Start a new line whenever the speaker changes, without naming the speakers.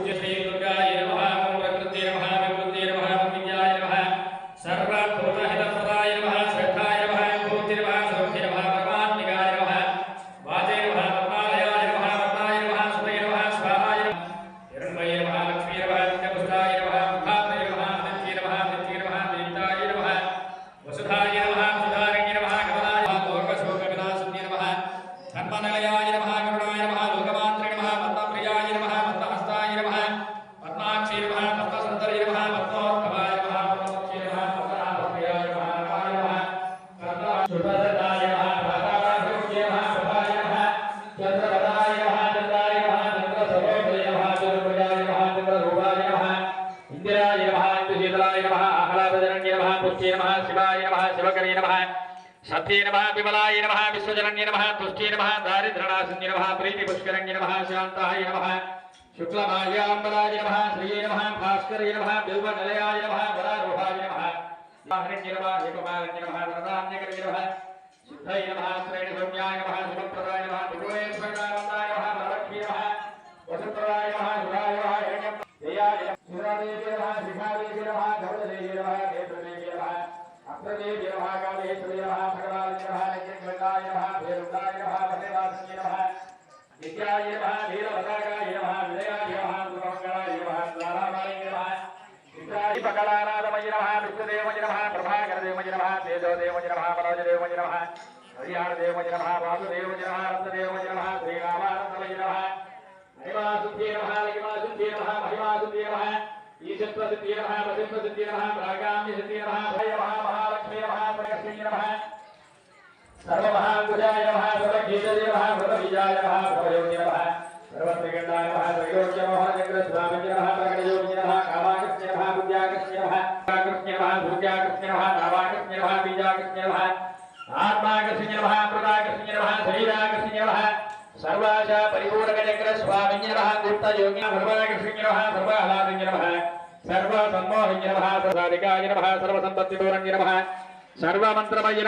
Muchos de ellos ఇందిరాయ నమః ఇందుశీతలాయ నమః ఆహ్లాదజనన్య నమః పుష్టే నమః శివాయ నమః శివకరీ నమః సత్యే నమః విమలాయ నమః విశ్వజనన్య నమః తుష్టే నమః దారిద్రణాశన్య నమః ప్రీతి పుష్కరణ్య నమః శాంతాయ నమః శుక్లమాల్యాంబరాయ నమః శ్రీయే నమః భాస్కరే నమః బిల్వనిలయాయ నమః వరారోహాయ నమః వాహనన్య నమః హేమమాలన్య నమః వరదాన్యకరే నమః సిద్ధై అప్రదేవి నమః కాళేశ్వరి నమః భగవాన్ నమః నైత్యంగాయ నమః భేరుగాయ నమః మహేవాసన్య నమః నిత్యాయ నమః నీలవదాగాయ నమః విజయాయ నమః ద్వారామాయ నమః నిత్యాయ విష్ణుదేవయ నమః ప్రభాకరదేవయ నమః తేజోదేవయ నమః మనోజదేవయ నమః హరియాణదేవయ వాసుదేవయ రత్నదేవయ శ్రీరామానందమయ ఈశత్వసిద్ధే నమః వసిత్వసిద్ధే నమః ప్రాగామ్యసిద్ధే నమః భయ నమః మహాలక్ష్మీ నమః ప్రగస్మీ నమః సర్వమహాంకుశాయ నమః సర్వగీతదే నమః సర్వబీజాయ నమః సర్వయోగి నమః సర్వత్రిగండాయ నమః త్రైలోక్య మోహనచక్ర స్వామిజి నమః ప్రకటయోగి నమః కామాకృష్ణ నమః బుద్ధ్యాకృష్ణ నమః కృష్ణ నమః దుర్గాకృష్ణ నమః నామాకృష్ణ నమః బీజాకృష్ణ నమః ఆత్మాకృష్ణ నమః ప్రదాకృష్ణ నమః శరీరాకృష్ణ నమః సర్వాశ పరిపూర్ణక చక్ర స్వామిజి నమః గుప్త యోగి సర్వాకృష్ణ నమః సర్వాహ్లాదింజ నమః సర్వ సమ్మోహింజ నమః సర్వాధికాయ నమః సర్వసంపత్తిదూరంజ నమః సర్వమంత్రమయ